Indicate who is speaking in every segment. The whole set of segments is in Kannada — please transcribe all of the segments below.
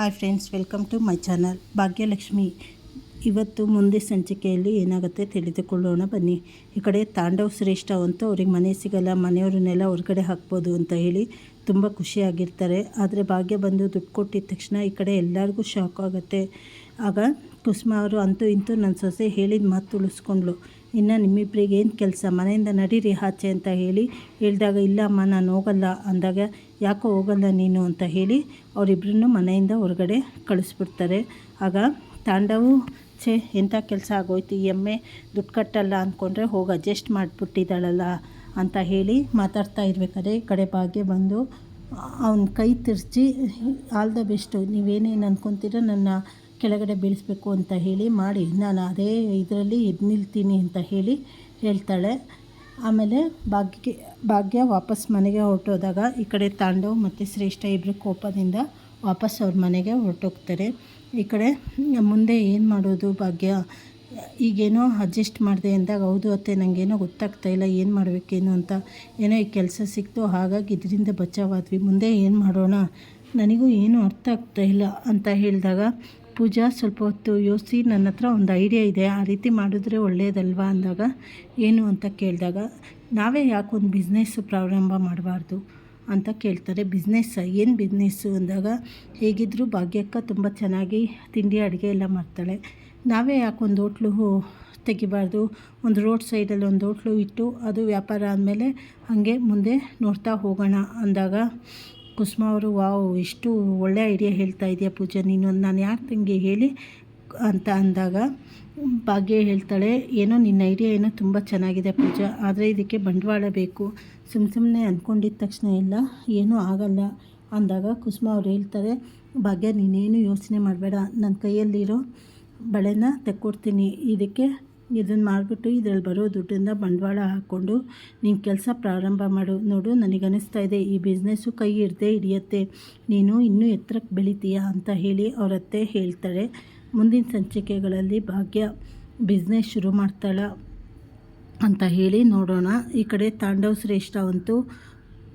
Speaker 1: Hi friends welcome to my channel Bhagyalakshmi, ಇವತ್ತು ಮುಂದೆ ಸಂಚಿಕೆಯಲ್ಲಿ ಏನಾಗುತ್ತೆ ತಿಳಿದುಕೊಳ್ಳೋಣ ಬನ್ನಿ. ಈ ಕಡೆ ತಾಂಡವ್ ಶ್ರೇಷ್ಠ ಅಂತ ಅವ್ರಿಗೆ ಮನೆ ಸಿಗಲ್ಲ, ಮನೆಯವ್ರನ್ನೆಲ್ಲ ಹೊರಗಡೆ ಹಾಕ್ಬೋದು ಅಂತ ಹೇಳಿ ತುಂಬ ಖುಷಿಯಾಗಿರ್ತಾರೆ. ಆದರೆ ಭಾಗ್ಯ ಬಂದು ದುಡ್ಡು ಕೊಟ್ಟಿದ ತಕ್ಷಣ ಈ ಕಡೆ ಎಲ್ಲರಿಗೂ ಶಾಕ್ ಆಗುತ್ತೆ. ಆಗ ಕುಸುಮ ಅವರು ಅಂತೂ ಇಂತೂ ನನ್ನ ಸೊಸೆ ಹೇಳಿದ ಮಾತು ಉಳಿಸ್ಕೊಂಡ್ಳು. ಇನ್ನು ನಿಮ್ಮಿಬ್ಬರಿಗೆ ಏನು ಕೆಲಸ? ಮನೆಯಿಂದ ನಡೀರಿ ಆಚೆ ಅಂತ ಹೇಳಿ ಹೇಳಿದಾಗ, ಇಲ್ಲ ಅಮ್ಮ, ನಾನು ಹೋಗಲ್ಲ ಅಂದಾಗ, ಯಾಕೋ ಹೋಗಲ್ಲ ನೀನು ಅಂತ ಹೇಳಿ ಅವರಿಬ್ಬರನ್ನು ಮನೆಯಿಂದ ಹೊರಗಡೆ ಕಳಿಸ್ಬಿಡ್ತಾರೆ. ಆಗ ತಾಂಡವು, ಛೇ ಎಂಥ ಕೆಲಸ ಆಗೋಯ್ತು? ಈ ಎಮ್ಮೆ ದುಡ್ಡು ಕಟ್ಟಲ್ಲ ಅಂದ್ಕೊಂಡ್ರೆ ಹೋಗಿ ಅಡ್ಜಸ್ಟ್ ಮಾಡಿಬಿಟ್ಟಿದ್ದಾಳಲ್ಲ ಅಂತ ಹೇಳಿ ಮಾತಾಡ್ತಾ ಇರ್ಬೇಕಾದ್ರೆ ಕಡೆ ಭಾಗ್ಯ ಬಂದು ಅವನ ಕೈ ತಿರ್ಚಿ ಆಲ್ ದ ಬೆಸ್ಟು ನೀವೇನೇನು ಅಂದ್ಕೊತೀರ ನನ್ನ ಕೆಳಗಡೆ ಬೀಳಿಸ್ಬೇಕು ಅಂತ ಹೇಳಿ ಮಾಡಿ. ನಾನು ಅದೇ ಇದರಲ್ಲಿ ಎದ್ದು ನಿಲ್ತೀನಿ ಅಂತ ಹೇಳಿ ಹೇಳ್ತಾಳೆ. ಆಮೇಲೆ ಭಾಗ್ಯಕ್ಕೆ, ಭಾಗ್ಯ ವಾಪಸ್ ಮನೆಗೆ ಹೊರಟೋದಾಗ ಈ ಕಡೆ ತಾಂಡವ್ ಮತ್ತು ಶ್ರೇಷ್ಠ ಇಬ್ಬರು ಕೋಪದಿಂದ ವಾಪಸ್ ಅವ್ರ ಮನೆಗೆ ಹೊರಟೋಗ್ತಾರೆ. ಈ ಕಡೆ ಮುಂದೆ ಏನು ಮಾಡೋದು ಭಾಗ್ಯ? ಈಗೇನೋ ಅಡ್ಜಸ್ಟ್ ಮಾಡಿದೆ ಅಂದಾಗ ಹೌದು ಅತ್ತೆ ನನಗೇನೋ ಗೊತ್ತಾಗ್ತಾ ಇಲ್ಲ, ಏನು ಮಾಡಬೇಕೇನು ಅಂತ. ಏನೋ ಈ ಕೆಲಸ ಸಿಕ್ತು, ಹಾಗಾಗಿ ಇದರಿಂದ ಬಚಾವಾದ್ವಿ. ಮುಂದೆ ಏನು ಮಾಡೋಣ? ನನಗೂ ಏನೂ ಅರ್ಥ ಆಗ್ತಾ ಇಲ್ಲ ಅಂತ ಹೇಳಿದಾಗ, ಪೂಜಾ ಸ್ವಲ್ಪ ಹೊತ್ತು ಯೋಚಿಸಿ ನನ್ನ ಹತ್ರ ಒಂದು ಐಡಿಯಾ ಇದೆ, ಆ ರೀತಿ ಮಾಡಿದ್ರೆ ಒಳ್ಳೆಯದಲ್ವಾ ಅಂದಾಗ, ಏನು ಅಂತ ಕೇಳಿದಾಗ, ನಾವೇ ಯಾಕೊಂದು ಒಂದು ಬಿಸ್ನೆಸ್ಸು ಪ್ರಾರಂಭ ಮಾಡಬಾರ್ದು? ಅಂತ ಕೇಳ್ತಾರೆ. ಬಿಸ್ನೆಸ್ ಏನು ಬಿಸ್ನೆಸ್ಸು ಅಂದಾಗ ಹೇಗಿದ್ದರೂ ಭಾಗ್ಯಕ್ಕ ತುಂಬ ಚೆನ್ನಾಗಿ ತಿಂಡಿ, ಅಡುಗೆ ಎಲ್ಲ ಮಾಡ್ತಾಳೆ. ನಾವೇ ಯಾಕೆ ಒಂದು ಹೋಟ್ಲು ತೆಗಿಬಾರ್ದು? ಒಂದು ರೋಡ್ ಸೈಡಲ್ಲಿ ಒಂದು ಹೋಟ್ಲು ಇಟ್ಟು ಅದು ವ್ಯಾಪಾರ ಆದಮೇಲೆ ಹಾಗೆ ಮುಂದೆ ನೋಡ್ತಾ ಹೋಗೋಣ. ಅಂದಾಗ, ಕುಸುಮ ಅವರು, ವಾವ್ ಎಷ್ಟು ಒಳ್ಳೆ ಐಡಿಯಾ ಹೇಳ್ತಾ ಇದೆಯಾ ಪೂಜಾ. ನೀನು, ನಾನು ಯಾಕೆ ತಂಗಿ ಹೇಳಿ ಅಂತ ಅಂದಾಗ ಭಾಗ್ಯ ಹೇಳ್ತಾಳೆ, ಏನೋ ನಿನ್ನ ಐಡಿಯಾ ಏನೋ ತುಂಬ ಚೆನ್ನಾಗಿದೆ ಪೂಜಾ, ಆದರೆ ಇದಕ್ಕೆ ಬಂಡವಾಳ ಬೇಕು. ಸುಮ್ಮ ಸುಮ್ಮನೆ ಅಂದ್ಕೊಂಡಿದ್ದ ತಕ್ಷಣ, ಇಲ್ಲ, ಏನೂ ಆಗಲ್ಲ. ಅಂದಾಗ ಕುಸುಮ ಅವ್ರು ಹೇಳ್ತಾರೆ, ಭಾಗ್ಯ, ನೀನೇನು ಯೋಚನೆ ಮಾಡಬೇಡ. ನನ್ನ ಕೈಯಲ್ಲಿರೋ ಬಳೆನ ತೆಕ್ಕೊಡ್ತೀನಿ. ಇದಕ್ಕೆ ಇದನ್ನು ಮಾಡಿಬಿಟ್ಟು ಇದರಲ್ಲಿ ಬರೋ ದುಡ್ಡಿಂದ ಬಂಡವಾಳ ಹಾಕ್ಕೊಂಡು ನೀನು ಕೆಲಸ ಪ್ರಾರಂಭ ಮಾಡು. ನೋಡು ನನಗನ್ನಿಸ್ತಾ ಇದೆ, ಈ ಬಿಸ್ನೆಸ್ಸು ಕೈ ಹಿಡ್ದೇ ಹಿಡಿಯತ್ತೆ. ನೀನು ಇನ್ನೂ ಎತ್ತರಕ್ಕೆ ಬೆಳಿತೀಯ? ಅಂತ ಹೇಳಿ ಅವರತ್ತೆ ಹೇಳ್ತಾರೆ. ಮುಂದಿನ ಸಂಚಿಕೆಗಳಲ್ಲಿ ಭಾಗ್ಯ ಬಿಸ್ನೆಸ್ ಶುರು ಮಾಡ್ತಾಳ ಅಂತ ಹೇಳಿ ನೋಡೋಣ. ಈ ಕಡೆ ತಾಂಡವ್ ಶ್ರೇಷ್ಠ ಅಂತೂ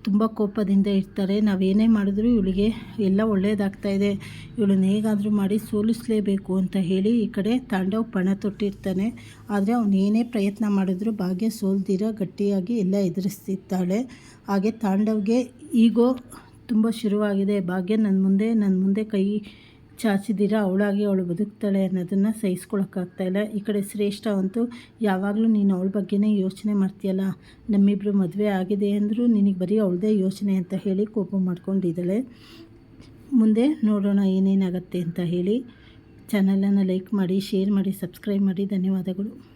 Speaker 1: ತುಂಬ ಕೋಪದಿಂದ ಇರ್ತಾರೆ. ನಾವೇನೇ ಮಾಡಿದ್ರೂ ಇವಳಿಗೆ ಎಲ್ಲ ಒಳ್ಳೆಯದಾಗ್ತಾ ಇದೆ. ಇವಳನ್ನ ಹೇಗಾದರೂ ಮಾಡಿ ಸೋಲಿಸಲೇಬೇಕು ಅಂತ ಹೇಳಿ ಈ ಕಡೆ ತಾಂಡವ್ ಪಣ ತೊಟ್ಟಿರ್ತಾನೆ. ಆದರೆ ಅವನು ಏನೇ ಪ್ರಯತ್ನ ಮಾಡಿದ್ರೂ ಭಾಗ್ಯ ಸೋಲ್ದಿರ ಗಟ್ಟಿಯಾಗಿ ಎಲ್ಲ ಎದುರಿಸ್ತಿರ್ತಾಳೆ. ಹಾಗೆ ತಾಂಡವ್ಗೆ ಈಗೋ ತುಂಬ ಶುರುವಾಗಿದೆ. ಭಾಗ್ಯ ನನ್ನ ಮುಂದೆ ನನ್ನ ಮುಂದೆ ಕೈ ಚಾಚಿದ್ದೀರ? ಅವಳಾಗಿ ಅವಳು ಬದುಕ್ತಾಳೆ ಅನ್ನೋದನ್ನು ಇಲ್ಲ. ಈ ಕಡೆ ಶ್ರೇಷ್ಠ ಅಂತೂ, ಯಾವಾಗಲೂ ನೀನು ಅವಳ ಬಗ್ಗೆನೇ ಯೋಚನೆ ಮಾಡ್ತೀಯಲ್ಲ? ನಮ್ಮಿಬ್ಬರು ಮದುವೆ ಆಗಿದೆ ಅಂದರೂ ನಿನಗೆ ಬರೀ ಅವಳದೇ ಯೋಚನೆ ಅಂತ ಹೇಳಿ ಕೋಪ ಮಾಡ್ಕೊಂಡಿದ್ದಾಳೆ. ಮುಂದೆ ನೋಡೋಣ ಏನೇನಾಗತ್ತೆ ಅಂತ ಹೇಳಿ ಚಾನಲನ್ನು ಲೈಕ್ ಮಾಡಿ, ಶೇರ್ ಮಾಡಿ, ಸಬ್ಸ್ಕ್ರೈಬ್ ಮಾಡಿ. ಧನ್ಯವಾದಗಳು.